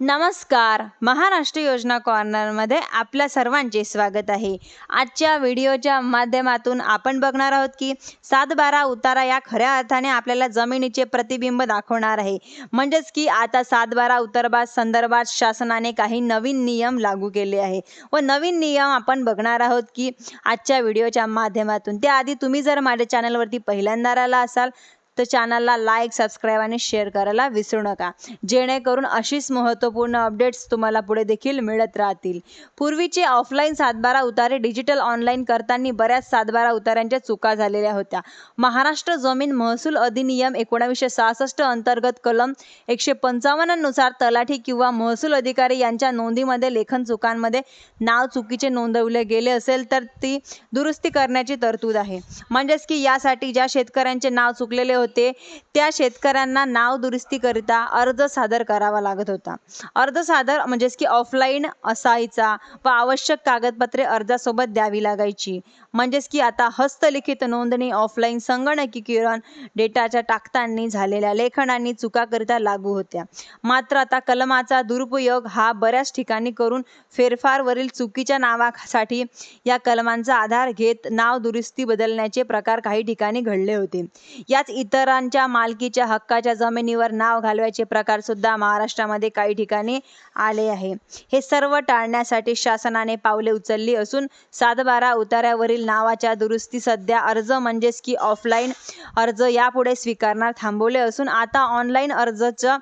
नमस्कार. महाराष्ट्र योजना कॉर्नरमध्ये आपल्या सर्वांचे स्वागत आहे. आजच्या व्हिडिओच्या माध्यमातून आपण बघणार आहोत की सात बारा उतारा या खऱ्या अर्थाने आपल्याला जमिनीचे प्रतिबिंब दाखवणार आहे. म्हणजेच की आता सात बारा संदर्भात शासनाने काही नवीन नियम लागू केले आहे. व नवीन नियम आपण बघणार आहोत की आजच्या व्हिडिओच्या माध्यमातून. त्याआधी तुम्ही जर माझ्या चॅनलवरती पहिल्यांदा आला असाल तर चॅनलला लाईक सबस्क्राईब आणि शेअर करायला विसरू नका. जेणेकरून अशीच महत्त्वपूर्ण अपडेट्स तुम्हाला पुढे देखील मिळत राहतील. पूर्वीचे ऑफलाईन सातबारा उतारे डिजिटल ऑनलाईन करताना बऱ्याच सातबारा उताऱ्यांच्या चुका झालेल्या होत्या. महाराष्ट्र जमीन महसूल अधिनियम एकोणावीसशे सहासष्ट अंतर्गत कलम एकशे पंचावन्ननुसार तलाठी किंवा महसूल अधिकारी यांच्या नोंदीमध्ये लेखन चुकांमध्ये नाव चुकीचे नोंदवले गेले असेल तर ती दुरुस्ती करण्याची तरतूद आहे. म्हणजेच की यासाठी ज्या शेतकऱ्यांचे नाव चुकलेले होते त्या शेतकऱ्यांना नाव दुरुस्तीकरिता अर्ज सादर करावा लागत होता. अर्ज सादर म्हणजेच की ऑफलाईन असायचा व आवश्यक कागदपत्रे अर्जासोबत द्यावी लागायची. म्हणजेच की आता हस्तलिखित नोंदणी ऑफलाईन संगणकीकरण डेटाच्या टाकतांनी झालेल्या लेखनांनी चुकाकरिता लागू होत्या. मात्र आता कलमाचा दुरुपयोग हा बऱ्याच ठिकाणी करून फेरफारवरील चुकीच्या नावासाठी या कलमांचा आधार घेत नाव दुरुस्ती बदलण्याचे प्रकार काही ठिकाणी घडले होते. याच इतर इतरांच्या मालकीच्या हक्काच्या जमिनीवर नाव घालवायचे प्रकार सुद्धा महाराष्ट्रामध्ये काही ठिकाणी आले आहे. हे सर्व टाळण्यासाठी शासनाने पावले उचलली असून सातबारा उतार्यावरील नावाच्या दुरुस्ती सध्या अर्ज म्हणजेच की ऑफलाईन अर्ज यापुढे स्वीकारणार थांबवले असून आता ऑनलाईन अर्जचं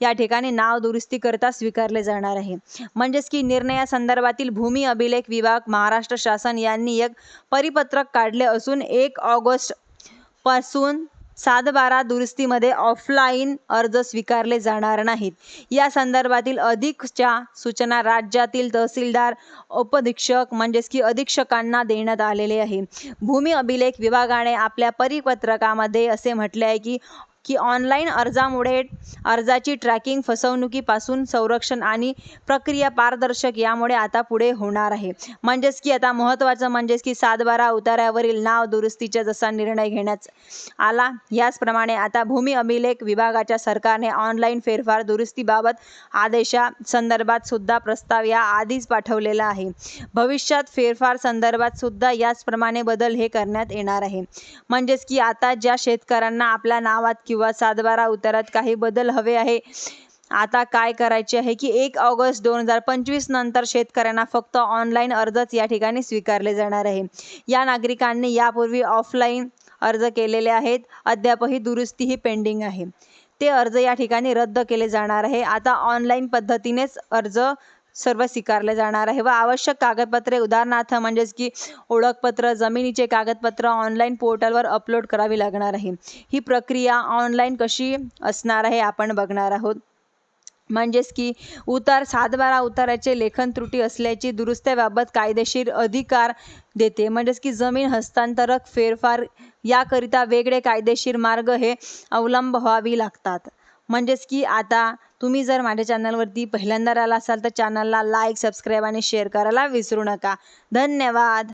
या ठिकाणी नाव दुरुस्तीकरिता स्वीकारले जाणार आहे. म्हणजेच की निर्णयासंदर्भातील भूमी अभिलेख विभाग महाराष्ट्र शासन यांनी एक परिपत्रक काढले असून एक ऑगस्टपासून सातबारा दुरुस्तीमध्ये ऑफलाईन अर्ज स्वीकारले जाणार नाहीत. या संदर्भातील अधिकच्या सूचना राज्यातील तहसीलदार उपधीक्षक म्हणजेच की अधीक्षकांना देण्यात आलेले आहे. भूमी अभिलेख विभागाने आपल्या परिपत्रकामध्ये असे म्हटले आहे की की ऑनलाईन अर्जामुळे अर्जाची ट्रॅकिंग फसवणुकीपासून संरक्षण आणि प्रक्रिया पारदर्शक यामुळे आता पुढे होणार आहे. म्हणजेच की आता महत्त्वाचं म्हणजेच की सातबारा उताऱ्यावरील नाव दुरुस्तीचा जसा निर्णय घेण्यात आला याचप्रमाणे आता भूमी अभिलेख विभागाच्या सरकारने ऑनलाईन फेरफार दुरुस्तीबाबत आदेशा संदर्भात सुद्धा प्रस्ताव या आधीच पाठवलेला आहे. भविष्यात फेरफार संदर्भात सुद्धा याचप्रमाणे बदल हे करण्यात येणार आहे. म्हणजेच की आता ज्या शेतकऱ्यांना आपल्या नावात किंवा सातबारा उतारात काही बदल हवे आहे. आता काय करायचे आहे की एक ऑगस्ट दोन हजार पंचवीस नंतर शेतकऱ्यांना फक्त ऑनलाईन अर्जच या ठिकाणी स्वीकारले जाणार आहे. या नागरिकांनी यापूर्वी ऑफलाईन अर्ज केलेले आहेत. अद्यापही दुरुस्ती ही पेंडिंग आहे. ते अर्ज या ठिकाणी रद्द केले जाणार आहे. आता ऑनलाईन पद्धतीनेच अर्ज सर्व स्वीकारले जाणार आहे. व आवश्यक कागदपत्रे उदाहरणार्थ म्हणजेच की ओळखपत्र जमिनीचे कागदपत्र ऑनलाईन पोर्टलवर अपलोड करावी लागणार आहे. ही प्रक्रिया ऑनलाईन कशी असणार आहे आपण बघणार आहोत. म्हणजेच की उतार सातबारा उताराचे लेखन त्रुटी असल्याची दुरुस्त्याबाबत कायदेशीर अधिकार देते. म्हणजेच की जमीन हस्तांतरक फेरफार याकरिता वेगळे कायदेशीर मार्ग हे अवलंब व्हावी लागतात. म्हणजेच की आता तुम्ही जर माझ्या चॅनलवरती पहिल्यांदा आला असाल तर चॅनलला लाईक सबस्क्राईब आणि शेअर करायला विसरू नका. धन्यवाद.